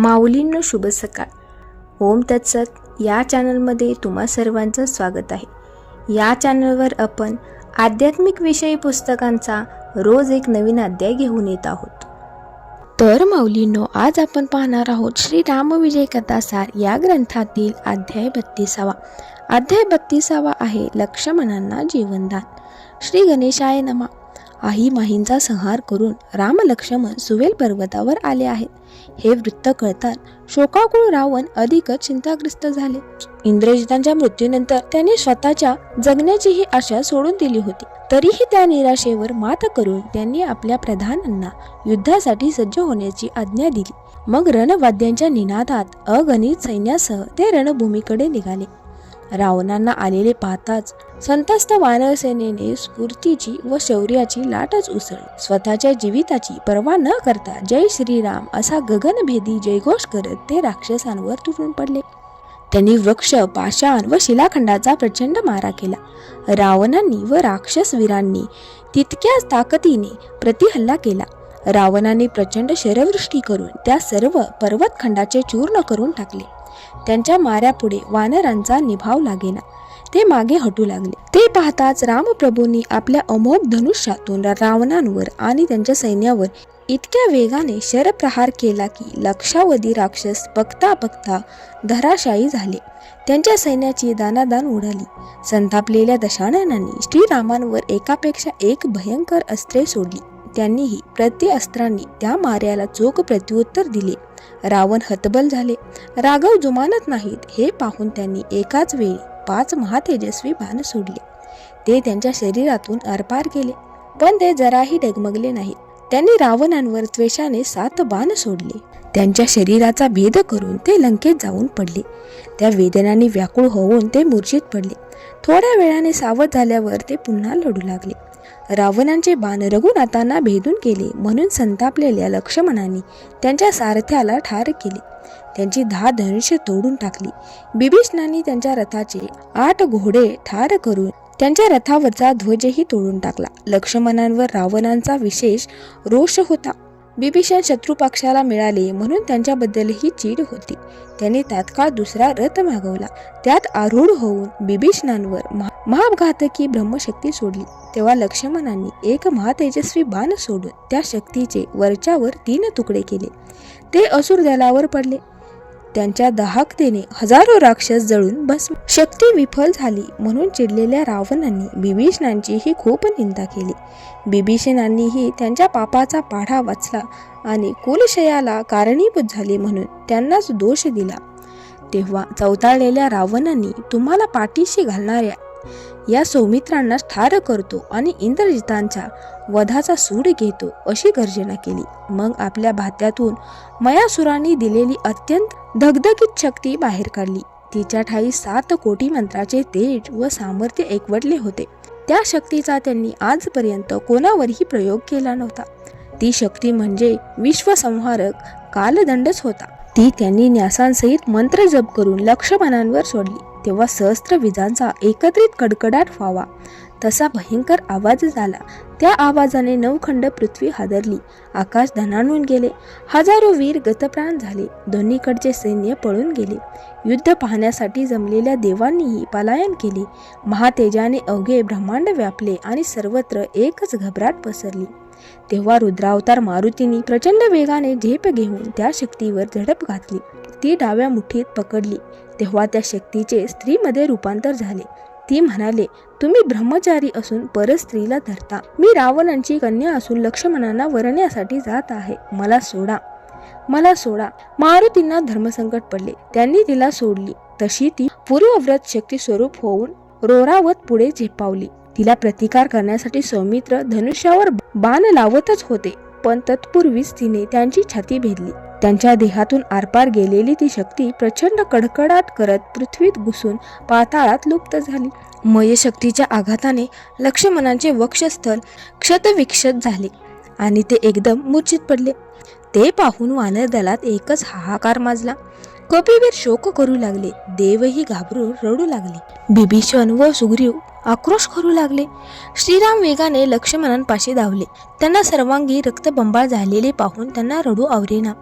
माऊलींनो शुभ सकाळ. ओम तत्सत. या चॅनलमध्ये तुम्हा सर्वांचं स्वागत आहे. या चॅनलवर आपण आध्यात्मिक विषयी पुस्तकांचा रोज एक नवीन अध्याय घेऊन येत आहोत. तर माऊलींनो आज आपण पाहणार आहोत श्री रामविजय कथासार या ग्रंथातील अध्याय बत्तीसावा. अध्याय बत्तीसावा आहे लक्ष्मणांना जीवनदान. श्री गणेशाय नमा. आई माहींचा संहार करून राम लक्ष्मण सुवेल पर्वतावर आले आहेत. हे वृत्त कळताच शोकाकुळ रावण अधिकच चिंताग्रस्त झाले. इंद्रजितांच्या मृत्यूनंतर त्यांनी स्वतःच्या जगण्याचीही आशा सोडून दिली होती. तरीही त्या निराशेवर मात करून त्यांनी आपल्या प्रधानांना युद्धासाठी सज्ज होण्याची आज्ञा दिली. मग रणवाद्यांच्या निनादात अगणित सैन्यासह ते रणभूमीकडे निघाले. रावणांना आलेले पाहताच संतस्त वानरसेनेने स्फूर्तीची व शौर्याची लाटच उसळली. स्वतःच्या जीविताची पर्वा न करता जय श्रीराम असा गगनभेदी जयघोष करत ते राक्षसांवर तुटून पडले. त्यांनी वृक्ष पाषाण व शिलाखंडाचा प्रचंड मारा केला. रावणांनी व राक्षसवीरांनी तितक्याच ताकदीने प्रतिहल्ला केला. रावणाने प्रचंड शरवृष्टी करून त्या सर्व पर्वतखंडाचे चूर्ण करून टाकले. त्यांच्या माऱ्यापुढे वानरांचा निभाव लागेना. ते मागे हटू लागले. ते पाहताच रामप्रभूंनी आपल्या अमोघ धनुष्यातून रावणांवर आणि त्यांच्या सैन्यावर इतक्या वेगाने शरप्रहार केला की लक्षावधी राक्षस बघता बघता धराशायी झाले. त्यांच्या सैन्याची दानादान उडाली. संतापलेल्या दशाननांनी श्रीरामांवर एकापेक्षा एक भयंकर अस्त्रे सोडली. त्यांनीही प्रति अस्त्रांनी त्या माऱ्याला चोख प्रत्युत्तर दिले. रावण हतबल झाले. राघव जुमानत नाहीत हे पाहून त्यांनी एकाच वेळी पाच महातेजस्वी बाण सोडले. ते त्यांच्या शरीरातून आरपार केले. पण ते जराही डगमगले नाहीत. त्यांनी रावणांवर त्वेषाने सात बाण सोडले. त्यांच्या शरीराचा भेद करून ते लंकेत जाऊन पडले. त्या वेदनाने व्याकुळ होऊन ते मूर्छित पडले. थोड्या वेळाने सावध झाल्यावर ते पुन्हा लढू लागले. रावणांचे बाण रघुनाथांना भेदून केले म्हणून संतापलेल्या लक्ष्मणांनी त्यांच्या सारथ्याला ठार केले. त्यांची दहा धनुष्य तोडून टाकली. बिभीषणांनी त्यांच्या रथाचे आठ घोडे ठार करून त्यांच्या रथावरचा ध्वजही तोडून टाकला. लक्ष्मणांवर रावणांचा विशेष रोष होता. बिभीषण शत्रुपक्षाला मिळाले म्हणून त्यांच्याबद्दलही चीड होती. त्याने तात्काळ दुसरा रथ मागवला. त्यात आरूढ होऊन बिभीषणांवर महा- महाघातकी ब्रह्मशक्ती सोडली. तेव्हा लक्ष्मणांनी एक महातेजस्वी बाण सोडून त्या शक्तीचे वरच्यावर तीन तुकडे केले. ते असुर दलावर पडले. त्यांच्या दाहकतेने हजारो राक्षस जळून भस्म शक्ती विफल झाली म्हणून चिडलेल्या रावणांनी बिभीषणांचीही खूप निंदा केली. बिभीषणांनीही त्यांच्या पापाचा पाढा वाचला आणि कुलशयाला कारणीभूत झाले म्हणून त्यांनाच दोष दिला. तेव्हा चौताळलेल्या रावणांनी तुम्हाला पाठीशी घालणाऱ्या या सौमित्रांना ठार करतो आणि इंद्रजितांच्या वधाचा सूड घेतो अशी गर्जना केली. मग आपल्या भात्यातून मयासुरांनी दिलेली अत्यंत धगधगीत शक्ती बाहेर काढली. तिच्या ठाई सात कोटी मंत्राचे तेज व सामर्थ्य एकवटले होते. त्या शक्तीचा त्यांनी आजपर्यंत कोणावरही प्रयोग केला नव्हता. ती शक्ती म्हणजे विश्वसंहारक कालदंडच होता. ती त्यांनी न्यासांसहित मंत्र जप करून लक्षपणांवर सोडली. तेव्हा सहस्त्र विजांचा एकत्रित कडकडाट व्हावा. तसा भयंकर आवाज झाला. त्या आवाजाने नवखंड पृथ्वी हादरली. आकाश धनाणून गेले. हजारो वीर गतप्राण झाले. दोन्हीकडचे सैन्य पळून गेले. युद्ध पाहण्यासाठी जमलेल्या देवांनीही पलायन केले. महातेजाने अवघे ब्रह्मांड व्यापले आणि सर्वत्र एकच घबराट पसरली. तेव्हा रुद्रावतार मारुतीने प्रचंड वेगाने झेप घेऊन त्या शक्तीवर झडप घातली. ती डाव्या मुठीत पकडली. तेव्हा त्या शक्तीचे स्त्रीमध्ये रूपांतर झाले. ती म्हणाले तुम्ही ब्रह्मचारी असून परस्त्रीला धरता. मी रावणांची कन्या असून लक्ष्मणांना वरण्यासाठी जात आहे. मला सोडा. मला सोडा. मारुतींना धर्मसंकट पडले. त्यांनी तिला सोडली. तशी ती पूर्वव्रत शक्ती स्वरूप होऊन रोरावत पुढे झेपावली. तिला प्रतिकार करण्यासाठी सौमित्र धनुष्यावर बाण लावतच होते. पण तत्पूर्वीच तिने त्यांची छाती भेदली. त्यांच्या देहातून आरपार गेलेली ती शक्ती प्रचंड कडकडाट करत पृथ्वीत घुसून पाताळात लुप्त झाली. मयशक्तीच्या आघाताने लक्ष्मणांचे वक्षस्थल क्षतविक्षत झाले आणि ते एकदम मूर्छित पडले. ते पाहून वानर दलात एकच हाहाकार माजला. कपिवीर शोक करू लागले. देवही घाबरून रडू लागले. बिभीषण व सुग्रीव आक्रोश करू लागले. श्रीराम वेगाने लक्ष्मणांपाशी धावले. त्यांना सर्वांगी रक्तबंबाळ झालेले पाहून त्यांना रडू आवरेना.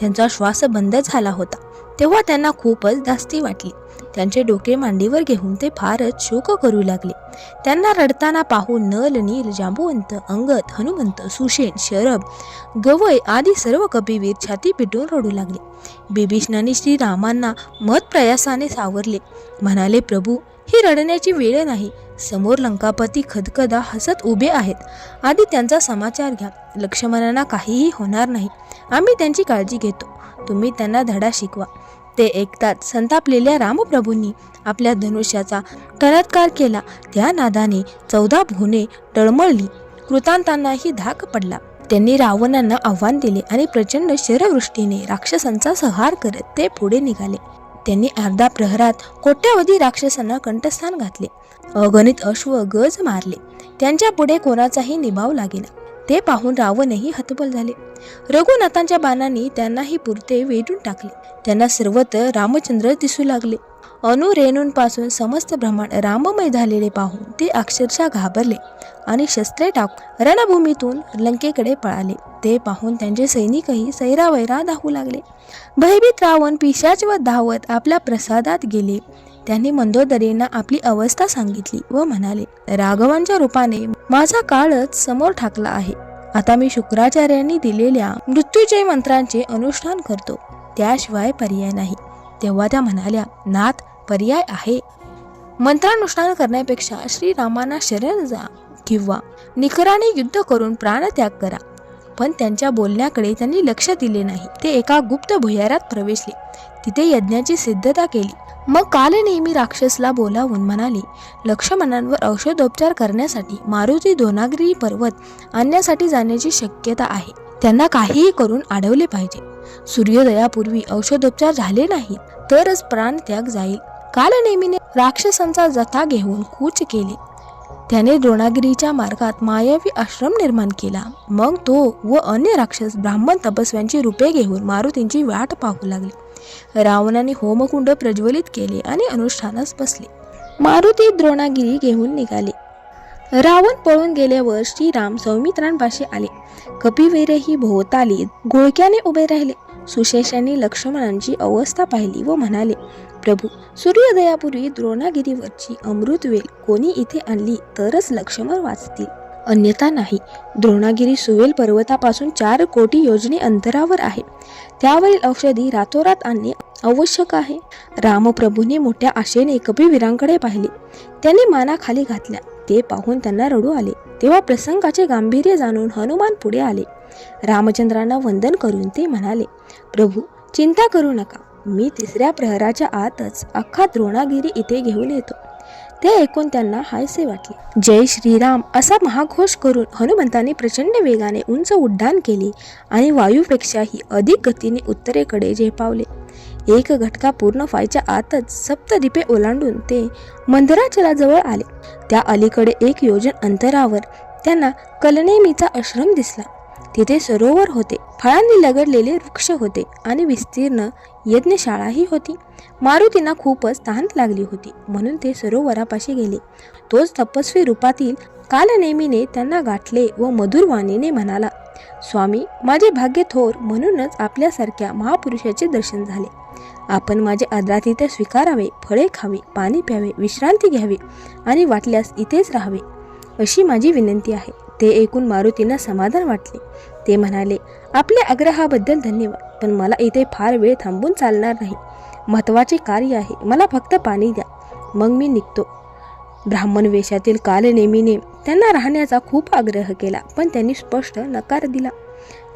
त्यांचा श्वास बंद झाला होता. तेव्हा त्यांना खूपच धास्ती वाटली. त्यांचे डोके मांडीवर घेऊन ते फारच शोक करू लागले. त्यांना रडताना पाहून नल नील जांबुवंत अंगत हनुमंत सुशेन शरभ गवय आदी सर्व कपिवीर छाती पिटून रडू लागले. बिभीषणाने श्रीरामांना मत प्रयासाने सावरले. म्हणाले प्रभू ही रडण्याची वेळ नाही. समोर लंकापती खदखदा हसत उभे आहेत. आधी त्यांचा समाचार घ्या. लक्ष्मणांना काहीही होणार नाही. आम्ही त्यांची काळजी घेतो. तुम्ही त्यांना धडा शिकवा. ते ऐकतात संतापलेल्या रामप्रभूंनी आपल्या धनुष्याचा टळत्कार केला. त्या नादाने चौदा भुवने टळमळली. कृतांतांनाही धाक पडला. त्यांनी रावणांना आव्हान दिले आणि प्रचंड शरवृष्टीने राक्षसांचा संहार करत ते पुढे निघाले. त्यांनी अर्धा प्रहरात कोट्यावधी राक्षसांना कंठस्थान घातले. अगणित अश्व गज मारले. त्यांच्या पुढे कोणाचाही निभाव लागेना. ते पाहून रावणही हतबल झाले. रघुनाथांच्या बाणांनी त्यांनाही पुरते वेढून टाकले. त्यांना सर्वत्र रामचंद्र दिसू लागले. अनुरेणूंपासून समस्त ब्रह्मांड राममय झालेले पाहून ते अक्षरशः घाबरले आणि शस्त्रे टाकून रणभूमीतून लंकेकडे पळाले. ते पाहून त्यांचे सैनिकही सैरावैरा धावू लागले. भयभीत रावण पिशाच व धावत आपल्या प्रसादात गेले. त्यांनी मंदोदरींना आपली अवस्था सांगितली व म्हणाले राघवांच्या रूपाने माझा काळच समोर ठाकला आहे. आता मी शुक्राचार्यांनी दिलेल्या मृत्यूजय मंत्रांचे अनुष्ठान करतो. त्याशिवाय पर्याय नाही. तेव्हा त्या म्हणाल्या नाथ पर्याय आहे. मंत्रानुष्ठान करण्यापेक्षा श्रीरामांना शरण जा किंवा निकराने युद्ध करून प्राणत्याग करा. पण त्यांच्या बोलण्याकडे त्यांनी लक्ष दिले नाही. ते एका गुप्त भुयारात प्रवेशले. तिथे यज्ञाची सिद्धता केली. मग काल नेहमी राक्षसला बोलावून म्हणाले लक्ष्मणांवर औषधोपचार करण्यासाठी मारुती दोनागिरी पर्वत आणण्यासाठी जाण्याची शक्यता आहे. त्यांना काहीही करून अडवले पाहिजे. सूर्योदयापूर्वी औषधोपचार झाले नाही तरच प्राणत्याग जाईल. काल नेहमीने राक्षसांचा जथा घेऊन कूच केले. त्याने द्रोणागिरीच्या मार्गात मायावी आश्रम निर्माण केला. मग तो व अन्य राक्षस ब्राह्मण तपस्व्यांची रूपे घेऊन मारुतींची वाट पाहू लागले. रावणाने होमकुंड प्रज्वलित केले आणि अनुष्ठानास बसले. मारुती द्रोणागिरी घेऊन निघाले. रावण पळून गेल्यावर श्रीराम सौमित्रांपाशी आले. कपिवीरही भोवताली गोळक्याने उभे राहिले. सुशेषाने लक्ष्मणांची अवस्था पाहिली व म्हणाले प्रभू सूर्योदयापूर्वी द्रोणागिरीवरची अमृतवेल कोणी इथे आणली तरच लक्ष्मण वाचतील. अन्यथा नाही. द्रोणागिरी सुवेल पर्वतापासून चार कोटी योजने अंतरावर आहे. त्यावरील औषधी रातोरात आणणे आवश्यक आहे. रामप्रभूने मोठ्या आशेने कपिवीरांकडे पाहिले. त्यांनी माना खाली घातल्या. ते पाहून त्यांना रडू आले. तेव्हा प्रसंगाचे गांभीर्य जाणून हनुमान पुढे आले. रामचंद्रांना वंदन करून ते म्हणाले प्रभू चिंता करू नका. मी तिसऱ्या प्रहराच्या आतच अख्खा द्रोणागिरी इथे घेऊन येतो. ते ऐकून त्यांना हायसे वाटले. जय श्रीराम असा महाघोष करून हनुमंताने प्रचंड वेगाने उंच उड्डाण केले आणि वायूपेक्षाही अधिक गतीने उत्तरेकडे झेपावले. एक घटका पूर्ण व्हायच्या आतच सप्तदीपे ओलांडून ते मंदिराचलाजवळ आले. त्या अलीकडे एक योजन अंतरावर त्यांना कलनेमीचा आश्रम दिसला. तिथे सरोवर होते. फळांनी लगडलेले वृक्ष होते आणि विस्तीर्ण यज्ञशाळाही होती. मारुतींना खूपच तहान लागली होती. म्हणून ते सरोवरापाशी गेले. तोच तपस्वी रूपातील कालनेमीने त्यांना गाठले व मधुर वाणीने म्हणाला स्वामी माझे भाग्य थोर म्हणूनच आपल्यासारख्या महापुरुषाचे दर्शन झाले. आपण माझे आदरातिथ्य स्वीकारावे फळे खावे पाणी प्यावे विश्रांती घ्यावी आणि वाटल्यास इथेच राहावे अशी माझी विनंती आहे. ते ऐकून मारुतींना समाधान वाटले. ते म्हणाले आपल्या आग्रहाबद्दल धन्यवाद पण मला इथे फार वेळ थांबून चालणार नाही. महत्त्वाचे कार्य आहे मला फक्त पाणी द्या. मग मी निघतो. ब्राह्मण वेशातील कालनेमीने त्यांना राहण्याचा खूप आग्रह केला पण त्यांनी स्पष्ट नकार दिला.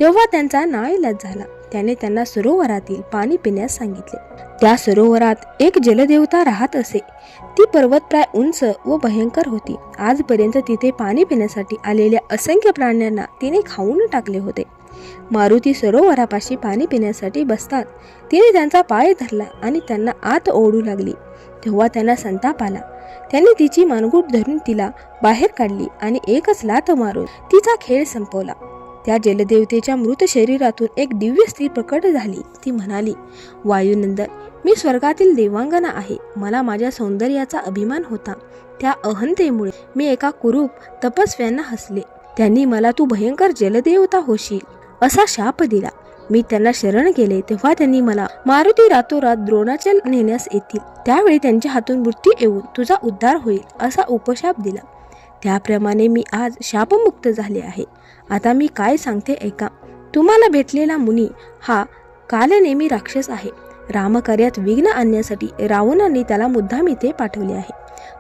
तेव्हा त्यांचा नाईलाज झाला. त्याने त्यांना सरोवरातील पाणी पिण्यास सांगितले. त्या सरोवरात एक जलदेवता राहत असे. ती पर्वतप्राय उंच व भयंकर होती. आजपर्यंत तिथे पाणी पिण्यासाठी आलेल्या असंख्य प्राण्यांना तिने खाऊन टाकले होते. मारुती सरोवरापाशी पाणी पिण्यासाठी बसतात. तिने त्यांचा पाय धरला आणि त्यांना आत ओढू लागली. तेव्हा त्यांना संताप आला. त्यांनी तिची मानगूट धरून तिला बाहेर काढली आणि एकच लाथ मारून तिचा खेळ संपवला. त्या जलदेवतेच्या मृत शरीरातून एक दिव्य स्त्री प्रकट झाली. ती म्हणाली वायुनंदन मी स्वर्गातील देवांगना आहे. मला माझ्या सौंदर्याचा अभिमान होता. त्या अहंतेमुळे मी एका कुरूप तपस्व्यांना हसले. त्यांनी मला तू भयंकर जलदेवता होशील असा शाप दिला. मी त्यांना शरण गेले तेव्हा त्यांनी मला मारुती रातोरात द्रोणाचल नेण्यास येतील. त्यावेळी त्यांच्या हातून मृत्यू येऊन तुझा उद्धार होईल असा उपशाप दिला. त्याप्रमाणे मी आज शापमुक्त झाले आहे. आता मी काय सांगते ऐका. तुम्हाला भेटलेला मुनी हा कालनेमी राक्षस आहे. रामकार्यात विघ्न आणण्यासाठी रावणाने त्याला मुद्दाम इथे पाठवले आहे.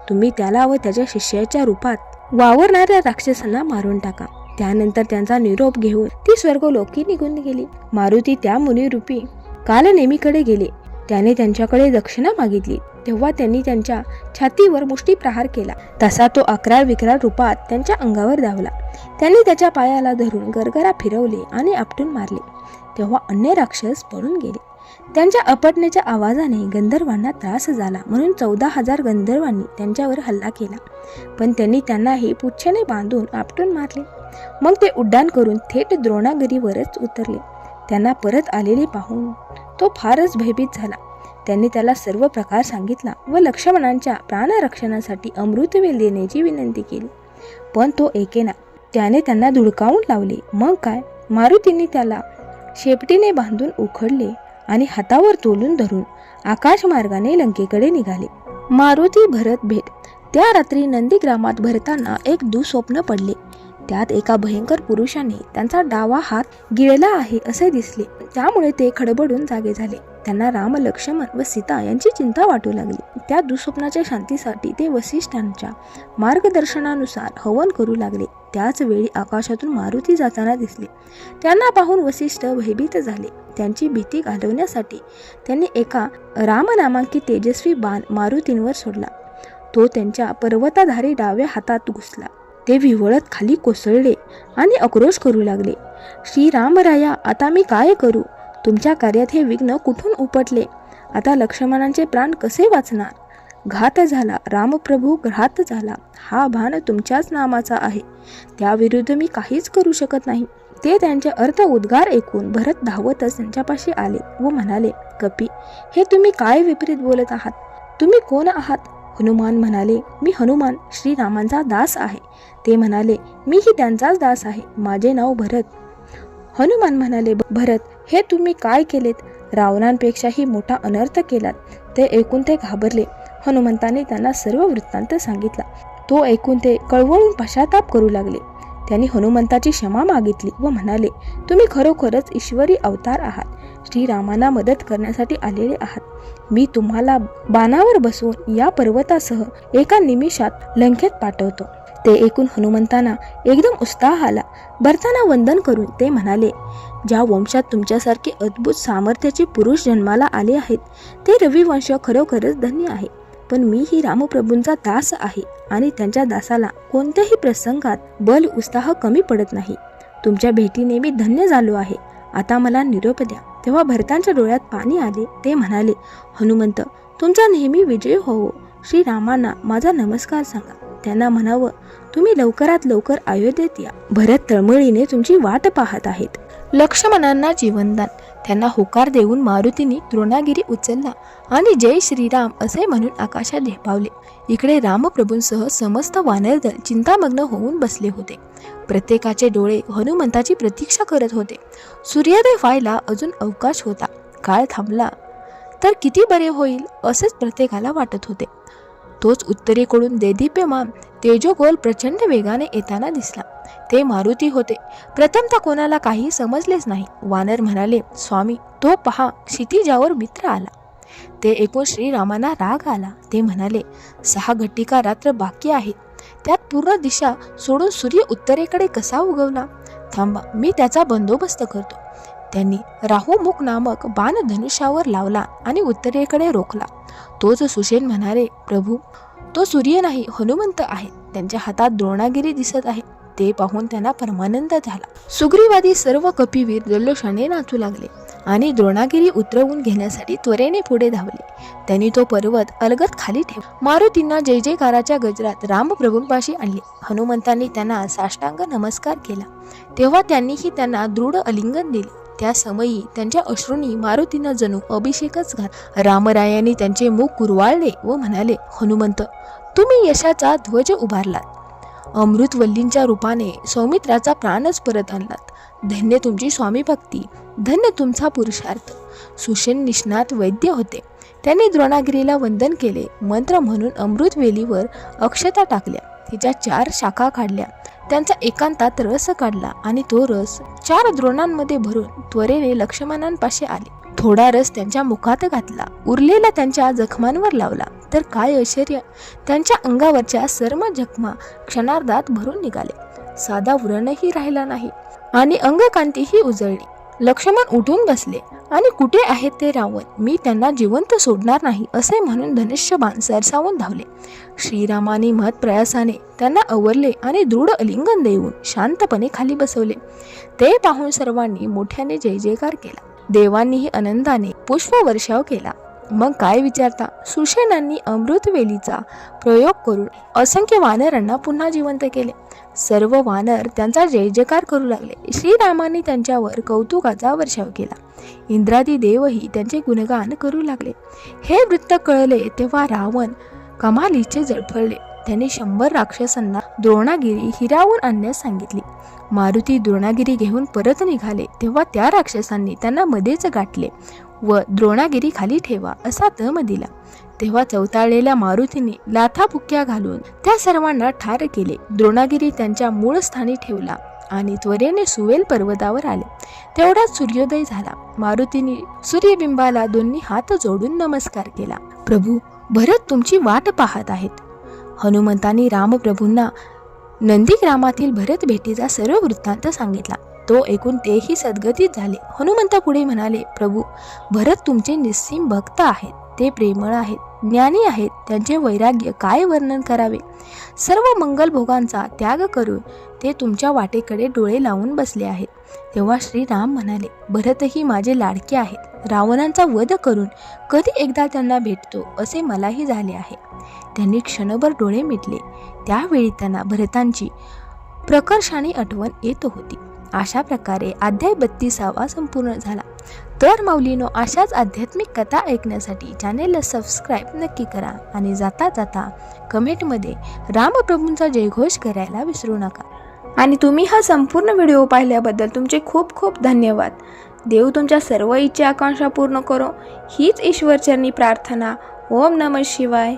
तुम्ही त्याला व त्याच्या शिष्याच्या रूपात वावरणाऱ्या राक्षसांना मारून टाका. त्यानंतर त्यांचा निरोप घेऊन ती स्वर्गलोकी निघून गेली. मारुती त्या मुनिरूपी कालनेमीकडे गेले. त्याने त्यांच्याकडे दक्षिणा मागितली. तेव्हा त्यांनी त्यांच्या छातीवर मुष्टी प्रहार केला. तसा तो अकरा विकराळ रूपात त्यांच्या अंगावर धावला. त्यांनी त्याच्या पायाला धरून गरगरा फिरवले आणि आपटून मारले. तेव्हा अन्य राक्षस पळून गेले. त्यांच्या अपटण्याच्या आवाजाने गंधर्वांना त्रास झाला म्हणून चौदा हजार गंधर्वांनी त्यांच्यावर हल्ला केला. पण त्यांनी त्यांनाही पुच्छेने बांधून आपटून मारले. मग ते उड्डाण करून थेट द्रोणागिरीवरच उतरले. त्यांना परत आलेले पाहून तो फारच भयभीत झाला. त्यांनी त्याला सर्व प्रकार सांगितला व लक्ष्मणांच्या प्राणरक्षणासाठी अमृतवेल देण्याची विनंती केली. पण तो एकेना त्याने त्यांना धुडकावून लावले. मग काय? मारुतींनी त्याला शेपटीने बांधून उखडले आणि हातावर तोलून धरून आकाशमार्गाने लंकेकडे निघाले. मारुती भरत भेट. त्या रात्री नंदीग्रामात भरताना एक दुस्वप्न पडले. त्यात एका भयंकर पुरुषाने त्यांचा डावा हात गिळला आहे असे दिसले. त्यामुळे ते खडबडून जागे झाले. त्यांना राम लक्ष्मण व सीता यांची चिंता वाटू लागली. त्या दुःस्वप्नाच्या शांतीसाठी ते वसिष्ठांच्या मार्गदर्शनानुसार हवन करू लागले. त्याच वेळी आकाशातून मारुती जाताना दिसले. त्यांना पाहून वसिष्ठ भयभीत झाले. त्यांची भीती घालवण्यासाठी त्यांनी एका रामनामांकित तेजस्वी बाण मारुतींवर सोडला. तो त्यांच्या पर्वताधारी डाव्या हातात घुसला. ते विवळत खाली कोसळले आणि आक्रोश करू लागले. श्रीरामराया आता मी काय करू? तुमच्या कार्यात हे विघ्न कुठून उपटले? आता लक्ष्मणांचे प्राण कसे वाचणार? घात झाला रामप्रभू घात झाला. हा भान तुमच्याच नामाचा आहे. त्याविरुद्ध मी काहीच करू शकत नाही. ते त्यांचे अर्थ उद्गार ऐकून भरत धावतच त्यांच्यापाशी आले व म्हणाले कपी हे तुम्ही काय विपरीत बोलत आहात? तुम्ही कोण आहात? हनुमान म्हणाले मी हनुमान श्रीरामांचा दास आहे. ते म्हणाले मीही त्यांचाच दास आहे माझे नाव भरत. हनुमान म्हणाले भरत हे तुम्ही काय केलेत? रावणांपेक्षाही मोठा अनर्थ केलात. ते ऐकून ते घाबरले. हनुमंताने त्यांना सर्व वृत्तांत सांगितला. तो ऐकून ते कळवळून पश्चाताप करू लागले. त्यांनी हनुमंताची क्षमा मागितली व म्हणाले तुम्ही खरोखरच ईश्वरी अवतार आहात. श्रीरामांना मदत करण्यासाठी आलेले आहात. मी तुम्हाला बाणावर बसवून या पर्वतासह एका निमिषात लंकेत पाठवतो. ते ऐकून हनुमंतांना एकदम उत्साह आला. भरताना वंदन करून ते म्हणाले ज्या वंशात तुमच्यासारखे अद्भुत सामर्थ्याचे पुरुष जन्माला आले आहेत ते रविवंश खरोखरच धन्य आहे. पण मी ही रामप्रभूंचा दास आहे आणि त्यांच्या दासाला कोणत्याही प्रसंगात बल उत्साह कमी पडत नाही. तुमच्या भेटीने मी धन्य झालो आहे. आता मला निरोप द्या. तेव्हा भरतांच्या डोळ्यात पाणी आले. ते म्हणाले हनुमंत तुमचा नेहमी विजय होवो. श्रीरामांना माझा नमस्कार सांगा. त्यांना म्हणावं तुम्ही लवकरात लवकर अयोध्येत या. भरत तळमळीने तुमची वाट पाहत आहेत. लक्ष्मणांना जीवनदान. त्यांना होकार देऊन मारुतीने द्रोणागिरी उचलला आणि जय श्रीराम असे म्हणून आकाशात झेपावले. इकडे रामप्रभूंसह समस्त वानरदल चिंतामग्न होऊन बसले होते. प्रत्येकाचे डोळे हनुमंताची प्रतीक्षा करत होते. सूर्योदय व्हायला अजून अवकाश होता. काळ थांबला. तर किती बरे होईल असेच प्रत्येकाला वाटत होते. तोच उत्तरेकडून देदीप्यमान तेजोगोल प्रचंड वेगाने येताना दिसला. ते मारुती होते. प्रथमतः कोणाला काही समजलेच नाही. वानर म्हणाले स्वामी तो पहा क्षितिजावर मित्र आला. ते ऐकून श्रीरामांना राग आला. ते म्हणाले सहा घट्टिका रात्र बाकी आहे. त्यात पूर्ण दिशा सोडून सूर्य उत्तरेकडे कसा उगवला? थांबा मी त्याचा बंदोबस्त करतो. त्यांनी राहुमुख नामक बाण धनुष्यावर लावला आणि उत्तरेकडे रोखला. तोच सुशेन म्हणाले प्रभू तो सूर्य नाही हनुमंत आहे. त्यांच्या हातात द्रोणागिरी दिसत आहे. ते पाहून त्यांना परमानंद झाला. सुग्रीवादी सर्व कपिवीर जल्लोषाने नाचू लागले आणि द्रोणागिरी उतरवून घेण्यासाठी त्वरेने पुढे धावले. त्यांनी तो पर्वत अलगत खाली ठेव मारुतींना जय जयकाराच्या गजरात रामप्रभूंपाशी आणले. हनुमंतांनी त्यांना साष्टांग नमस्कार केला. तेव्हा त्यांनीही त्यांना दृढ अलिंगन दिले. त्या समयी त्यांच्या अश्रूंनी मारुतींना जणू अभिषेकच घात रामरायांनी त्यांचे मुख कुरवाळले व म्हणाले हनुमंत तुम्ही यशाचा ध्वज उभारलात. अमृतवल्लींच्या रूपाने सौमित्राचा प्राणच परत आणलात. धन्य तुमची स्वामी भक्ती धन्य तुमचा पुरुषार्थ. सुषेण निष्णात वैद्य होते. त्यांनी द्रोणागिरीला वंदन केले. मंत्र म्हणून अमृतवेलीवर अक्षता टाकल्या. तिच्या चार शाखा काढल्या. त्यांचा एकांतात रस काढला आणि तो रस चार द्रोणांमध्ये भरून त्वरेने लक्ष्मणांपाशी आले. थोडा रस त्यांच्या मुखात घातला. उरलेला त्यांच्या जखमांवर लावला. तर काय ऐश्वर्य? त्यांच्या अंगावरच्या सर्व जखमा क्षणार्धात भरून निघाले. साधा व्रणही राहिला नाही आणि अंगकांतीही उजळली. लक्ष्मण उठून बसले. आणि कुठे आहेत ते रावण? मी त्यांना जिवंत सोडणार नाही असे म्हणून धनुष्यबाण सरसावून धावले. श्रीरामाने मत प्रयासाने त्यांना अवरले आणि दृढ अलिंगन देऊन शांतपणे खाली बसवले. ते पाहून सर्वांनी मोठ्याने जय जयकार केला. देवांनीही आनंदाने पुष्पवर्षाव केला. मग काय विचारता? सुषेणांनी अमृतवेलीचा प्रयोग करून असंख्य वानरांना पुन्हा जिवंत केले. सर्व वानर त्यांचा जय जयकार करू लागले. श्रीरामाने त्यांच्यावर कौतुकाचा वर्षाव केला. इंद्रादी देवही त्यांचे गुणगान करू लागले. हे वृत्त कळले तेव्हा रावण कमालीचे जळफळले. त्याने शंभर राक्षसांना द्रोणागिरी हिरावून आणण्यास सांगितली. मारुती द्रोणागिरी घेऊन परत निघाले तेव्हा त्या राक्षसांनी त्यांना मध्येच गाठले व द्रोणागिरी खाली ठेवा असा दम दिला. तेव्हा चवताळलेल्या मारुतीने लाथाबुक्या घालून त्या सर्वांना ठार केले. द्रोणागिरी त्यांच्या मूळ स्थानी ठेवला आणि त्वरेने सुवेल पर्वतावर आले. तेवढाच सूर्योदय झाला. मारुतीने सूर्यबिंबाला दोन्ही हात जोडून नमस्कार केला. प्रभू भरत तुमची वाट पाहत आहेत. हनुमंतांनी रामप्रभूंना नंदीग्रामातील भरत भेटीचा सर्व वृत्तांत सांगितला. तो ऐकून तेही सद्गतीत झाले. हनुमंत पुढे म्हणाले प्रभू भरत तुमचे निस्सीम भक्त आहेत. ते प्रेमळ आहेत ज्ञानी आहेत. त्यांचे वैराग्य काय वर्णन करावे? सर्व मंगलभोगांचा त्याग करून ते तुमच्या वाटेकडे डोळे लावून बसले आहेत. तेव्हा श्रीराम म्हणाले भरतही माझे लाडके आहेत. रावणांचा वध करून कधी एकदा त्यांना भेटतो असे मलाही झाले आहे. त्यांनी क्षणभर डोळे मिटले. त्यावेळी त्यांना भरतांची प्रकर्षाने आठवण येत होती. अशा प्रकारे अध्याय बत्तीसावा संपूर्ण झाला. तर माऊलीनो अशाच आध्यात्मिक कथा ऐकण्यासाठी चॅनेलला सबस्क्राईब नक्की करा आणि जाता जाता कमेंटमध्ये रामप्रभूंचा जयघोष करायला विसरू नका. आणि तुम्ही हा संपूर्ण व्हिडिओ पाहिल्याबद्दल तुमचे खूप खूप धन्यवाद. देव तुमच्या सर्व इच्छा आकांक्षा पूर्ण करो. हीच ईश्वरचरणी प्रार्थना. ओम नम शिवाय.